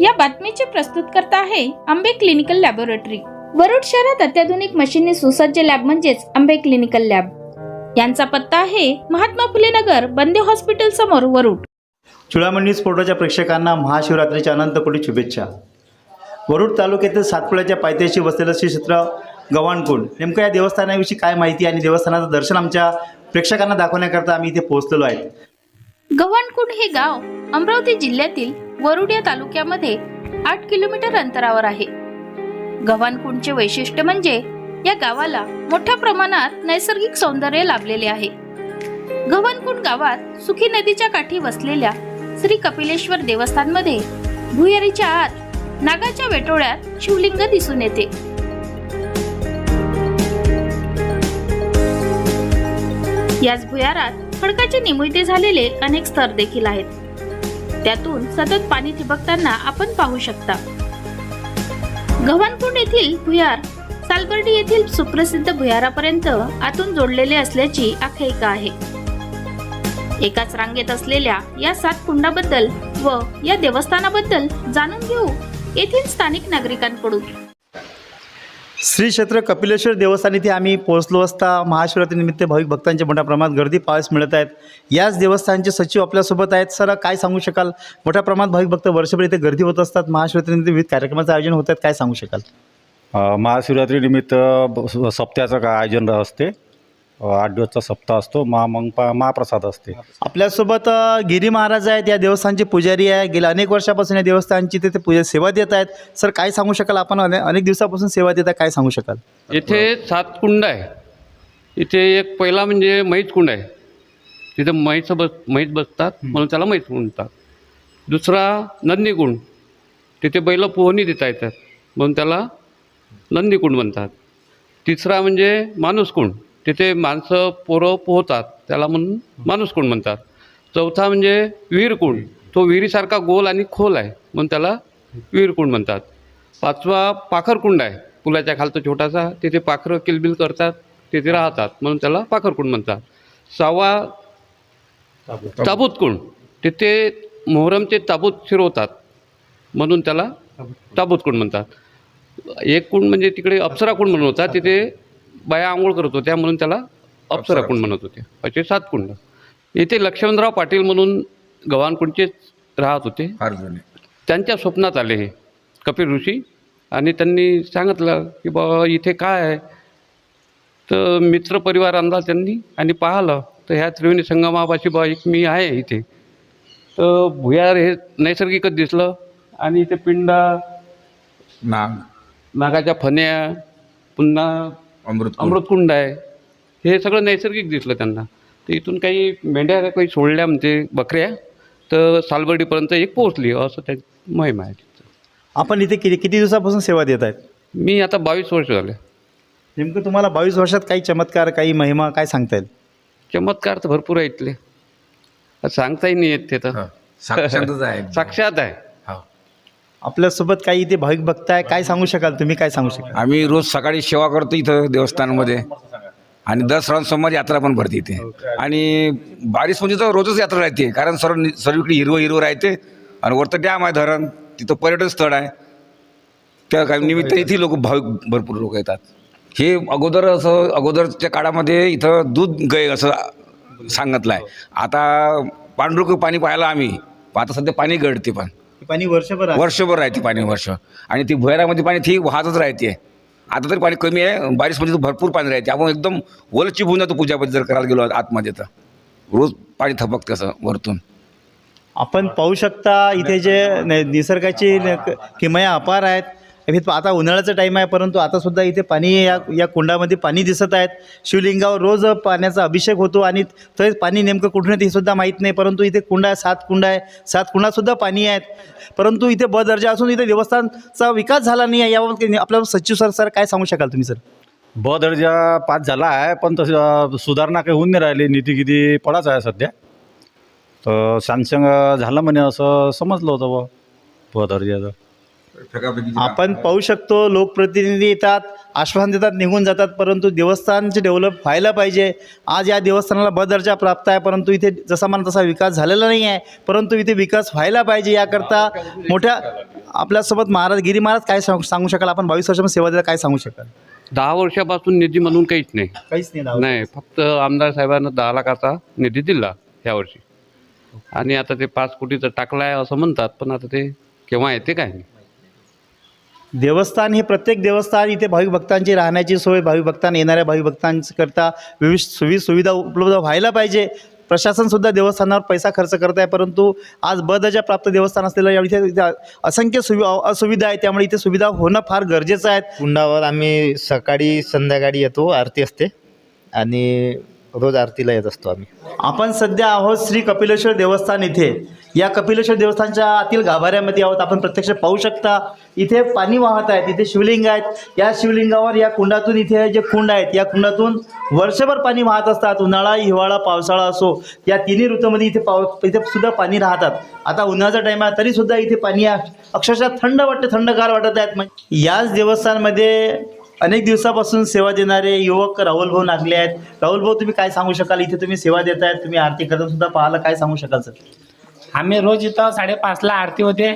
या बातमीचे प्रस्तुतकर्ता आहे आंबे क्लिनिकल लॅबोरेटरी. वरुड शहरात अत्याधुनिक मशीनने सुसज्ज लॅब म्हणजेच आंबे क्लिनिकल लॅब. यांचा पत्ता आहे महात्मा फुले नगर बंदे हॉस्पिटल समोर वरुड. चुळामंडी स्फोटाच्या प्रेक्षकांना महाशिवरात्रीच्या अनंतपुढी शुभेच्छा. वरुड तालुक्यातील सातपुड्याच्या पायथ्याशी वसलेलं श्री क्षेत्र गव्हाणकुंड. नेमकं या देवस्थानाविषयी काय माहिती आणि देवस्थानाचं दर्शन आमच्या प्रेक्षकांना दाखवण्याकरता आम्ही इथे पोहोचलेलो आहे गव्हाणकुंड हे गाव अमरावती जिल्ह्यातील वरुड या तालुक्यामध्ये आठ किलोमीटर अंतरावर आहे. गव्हाणकुंडचे वैशिष्ट्य म्हणजे या गावाला मोठ्या प्रमाणात नैसर्गिक सौंदर्य लाभलेले आहे. गव्हाणकुंड गावात सुखी नदीच्या काठी वसलेल्या श्री कपिलेश्वर देवस्थानमध्ये भुयारीच्या आत नागाच्या वेटोळ्यात शिवलिंग दिसून येते. याच भुयारात खडकाचे निमुळते झालेले अनेक स्तर देखील आहेत. त्यातून सतत पाणी ठिबकताना आपण पाहू शकता. गव्हाणकुंड येथील भुयार सालबर्डी येथील सुप्रसिद्ध भुयारापर्यंत आतून जोडलेले असल्याची आख्यायिका आहे. एकाच रांगेत असलेल्या या सात कुंडाबद्दल व या देवस्थानाबद्दल जाणून घेऊ येथील स्थानिक नागरिकांकडून. श्री क्षेत्र कपिलेश्वर देवस्थान इथे आम्ही पोहोचलो असता महाशिवरात्रीनिमित्त भाविक भक्तांच्या मोठ्या प्रमाणात गर्दी पाहायस मिळत आहेत. याच देवस्थानचे सचिव आपल्यासोबत आहेत. सर काय सांगू शकाल? मोठ्या प्रमाणात भाविक भक्त वर्षभर इथे गर्दी होत असतात. महाशिवरात्रीनिमित्त विविध कार्यक्रमाचं आयोजन होत आहेत. काय सांगू शकाल? महाशिवरात्रीनिमित्त ब- सप्त्याचं का आयोजन असते. आठ दिवसचा सप्ताह असतो महा मग पा महाप्रसाद असते. आपल्यासोबत अ, गिरी महाराज आहेत या देवस्थानचे पुजारी आहे गेल्या अनेक वर्षापासून या देवस्थानची ते पूजा सेवा देत आहेत. सर काय सांगू शकाल? आपण अने- अनेक दिवसापासून सेवा देत आहे काय सांगू शकाल? इथे सात कुंड आहे. इथे एक पहिला म्हणजे म्हैस कुंड आहे. तिथं म्हैस बस म्हैस बसतात म्हणून त्याला म्हैस कुंड म्हणतात. दुसरा नंदी कुंड. तिथे बैल पोहणी देता येतात म्हणून त्याला नंदी कुंड म्हणतात. तिसरा म्हणजे माणूस कुंड. तिथे माणसं पोरं पोहतात त्याला म्हणून माणूस कुंड म्हणतात? चौथा म्हणजे विहीरकुंड तो विहिरीसारखा गोल आणि खोल आहे म्हणून त्याला विहीरकुंड म्हणतात? पाचवा पाखरकुंड आहे पुलाच्या खालचा छोटासा तिथे पाखरं किलबिल करतात तिथे राहतात म्हणून त्याला पाखरकुंड म्हणतात. सहावा ताबूतकुंड तिथे मोहरमचे ताबूत फिरवतात म्हणून त्याला ताबूतकुंड म्हणतात? एक कुंड म्हणजे तिकडे अप्सरा कुंड म्हणून होता तिथे बाया आंघोळ करत होत्या म्हणून त्याला अप्सरा कुंड म्हणत होते. असे सात कुंड. इथे लक्ष्मणराव पाटील म्हणून गव्हाणकुंडचेच राहत होते. त्यांच्या स्वप्नात आले हे. कपिल ऋषी. आणि त्यांनी सांगितलं की बा इथे काय आहे? तर मित्र परिवार आणला त्यांनी आणि पाहिलं तर ह्या त्रिवेणी संगमापाशी बा एक मी आहे इथे. तर भुयार हे नैसर्गिकच दिसलं. आणि इथे पिंडा नाग. नागाच्या फण्या पुन्हा अमृत अमृतकुंड आहे. हे सगळं नैसर्गिक दिसलं त्यांना. तर इथून काही मेंढ्या काही सोडल्या म्हणजे बकऱ्या तर सालबर्डीपर्यंत एक पोहोचली असं त्या महिमा आहे तिथं. आपण इथे किती किती दिवसापासून सेवा देत आहेत? मी आता बावीस वर्ष झाले. नेमकं तुम्हाला बावीस वर्षात काही चमत्कार काही महिमा काय सांगता येईल? चमत्कार तर भरपूर आहे इथले. आता सांगताही नाही येत ते तर. साक्षातच आहे. साक्षात आहे. आपल्यासोबत काही इथे भाविक भक्त आहे काय सांगू शकाल? तुम्ही काय सांगू शकाल? आम्ही रोज सकाळी सेवा करतो इथं देवस्थानमध्ये. आणि दर श्रावण सोमवार यात्रा पण भरते इथे. आणि बारिश म्हणजे तर रोजच यात्रा राहते कारण सर्व सर्वीकडे हिरवं हिरवं राहते. आणि वरतं डॅम आहे धरण तिथं पर्यटन स्थळ आहे. त्या काही निमित्त इथे लोक भाविक भरपूर लोक येतात. हे अगोदर असं अगोदरच्या काळामध्ये इथं दूध गय असं सांगितलं आहे आता पांढरुक पाणी पाहायला आम्ही आता सध्या पाणी गळते पण. पाणी वर्षभर आहे. वर्षभर राहते पाणी वर्ष. आणि ती भुयारामध्ये पाणी ती वाहतच राहते. आता तरी पाणी कमी आहे बारिशमध्ये तर भरपूर पाणी राहते. आपण एकदम ओलची होऊन जातो पूजामध्ये जर करायला गेलो आतमध्ये तर. रोज पाणी थपकते असं वरतून. आपण पाहू शकता इथे जे न- निसर्गाची न- किमया अपार आहेत. हे आता उन्हाळ्याचा टाईम आहे परंतु आता सुद्धा इथे पाणी या या कुंडामध्ये पाणी दिसत आहेत. शिवलिंगावर रोज पाण्याचा अभिषेक होतो आणि तसेच पाणी नेमकं कुठून येते हे सुद्धा माहीत नाही परंतु इथे कुंड आहे सात कुंड आहे. सात कुंडातसुद्धा पाणी आहेत. परंतु इथे ब दर्जा असून इथे देवस्थानचा विकास झाला नाही आहे याबाबत काही- आपल्याला सचिव सर सर काय सांगू शकाल तुम्ही सर? ब दर्जा पास झाला आहे पण तसं सुधारणा काही होऊन नाही राहिली नीती किती पडाच आहे सध्या. तर सॅमसंग झालं म्हणे असं समजलं होतं ब दर्जाचं. आपण पाहू शकतो लोकप्रतिनिधी येतात आश्वासन देतात निघून जातात परंतु देवस्थानचे डेव्हलप व्हायला पाहिजे. आज या देवस्थानाला ब दर्जा प्राप्त आहे परंतु इथे जसा मला तसा विकास झालेला नाही आहे. परंतु इथे विकास व्हायला पाहिजे याकरता मोठ्या आपल्यासोबत महाराज गिरी महाराज काय सांगू सांगू शकाल? आपण बावीस वर्षामध्ये सेवा देता काय सांगू शकाल? दहा वर्षापासून निधी म्हणून काहीच नाही. काहीच नाही. नाही फक्त आमदार साहेबांना दहा लाखाचा निधी दिला यावर्षी आणि आता ते पाच कोटीचं टाकलं आहे असं म्हणतात पण आता ते केव्हा येते काय नाही. देवस्थान हे प्रत्येक देवस्थान इथे भाविक भक्तांची राहण्याची सोय भाविक भक्तांना येणाऱ्या भाविक भक्तांकरता विविध सुवि सुविधा उपलब्ध व्हायला पाहिजे. प्रशासनसुद्धा देवस्थानावर पैसा खर्च करत आहे परंतु आज बदजा प्राप्त देवस्थान असलेलं या इथे इथे असंख्य सुवि असुविधा आहे त्यामुळे इथे सुविधा होणं फार गरजेचं आहे. कुंडावर आम्ही सकाळी संध्याकाळी येतो आरती असते. आणि रोज आरतीला येत असतो आम्ही. आपण सध्या आहोत श्री कपिलेश्वर देवस्थान इथे. या कपिलेश्वर देवस्थानच्या आतील गाभाऱ्यामध्ये आहोत. आपण प्रत्यक्ष पाहू शकता इथे पाणी वाहत आहेत इथे शिवलिंग आहेत. या शिवलिंगावर या कुंडातून इथे जे कुंड आहेत या कुंडातून वर्षभर पाणी वाहत असतात. उन्हाळा हिवाळा पावसाळा असो या तिन्ही ऋतूमध्ये इथे पाव इथे सुद्धा पाणी राहतात. आता उन्हाचा टाईम आहे तरी सुद्धा इथे पाणी आहे. अक्षरशः थंड वाटते थंडगार वाटत आहेत. याच देवस्थानमध्ये अनेक दिवसापासून सेवा देणारे युवक राहुल भाऊ नागले आहेत. राहुल भाऊ तुम्ही काय सांगू शकाल? इथे तुम्ही सेवा देत आहेत तुम्ही आरती करता सुद्धा पाहायला काय सांगू शकाल सर? आम्ही रोज इथं साडेपाचला आरती होते.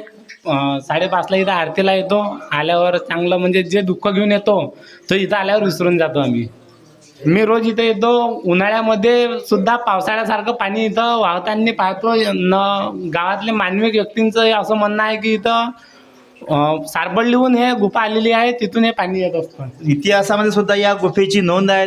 अं, साडेपाचला इथं आरतीला येतो. आल्यावर चांगलं म्हणजे जे दुःख घेऊन येतो तो इथं आल्यावर विसरून जातो आम्ही. मी रोज इथं येतो. उन्हाळ्यामध्ये सुद्धा पावसाळ्यासारखं पाणी इथं वाहताना पाहतो. न गावातले मानवी व्यक्तींचं असं म्हणणं आहे की इथं अं, सारबळलीहून हे गुफा आलेली आहे तिथून हे पाणी येत असतं. इतिहासामध्ये सुद्धा या गुफेची नोंद आहे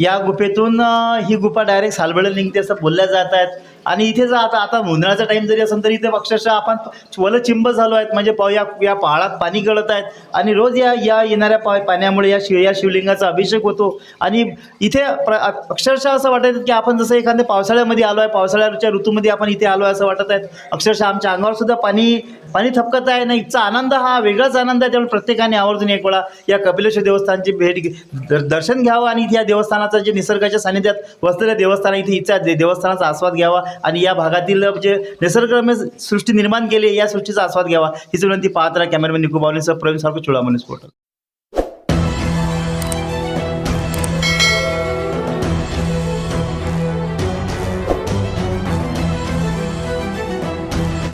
या गुफेतून ही गुफा डायरेक्ट सालबळे निघते असं बोलल्या जात आहेत. आणि इथे जर आता आता उन्हाळ्याचा टाईम जरी असेल तरी इथे अक्षरशः आपण वलचिंब झालो आहेत. म्हणजे पाव या या पहाडात पाणी गळत आहेत. आणि रोज या या येणाऱ्या पा पाण्यामुळे या शिव या शिवलिंगाचा अभिषेक होतो. आणि इथे प्र अक्षरशः असं वाटत की आपण जसं एखाद्या पावसाळ्यामध्ये आलो आहे. पावसाळ्याच्या ऋतूमध्ये आपण इथे आलो आहे असं वाटत आहे अक्षरशः आमच्या अंगावर सुद्धा पाणी पाणी थपकत आहे ना. इथचा आनंद हा वेगळाच आनंद आहे. त्यामुळे प्रत्येकाने आवर्जून एक वेळा या कपिलेश्वर देवस्थानची भेट घे- दर्शन घ्यावं आणि इथे या देवस्थानाचं जे निसर्गाच्या सानिध्यात वसलेल्या देवस्थान इथे इथच्या दे- देवस्थानाचा आस्वाद घ्यावा. आणि या भागातील जे निसर्गरम्य सृष्टी निर्माण केली या सृष्टीचा आस्वाद घ्यावा. हीच विनंती पाहत राहा कॅमेरामॅन निकू बावलेसह प्रवीण सारखं चुळामणी स्फोट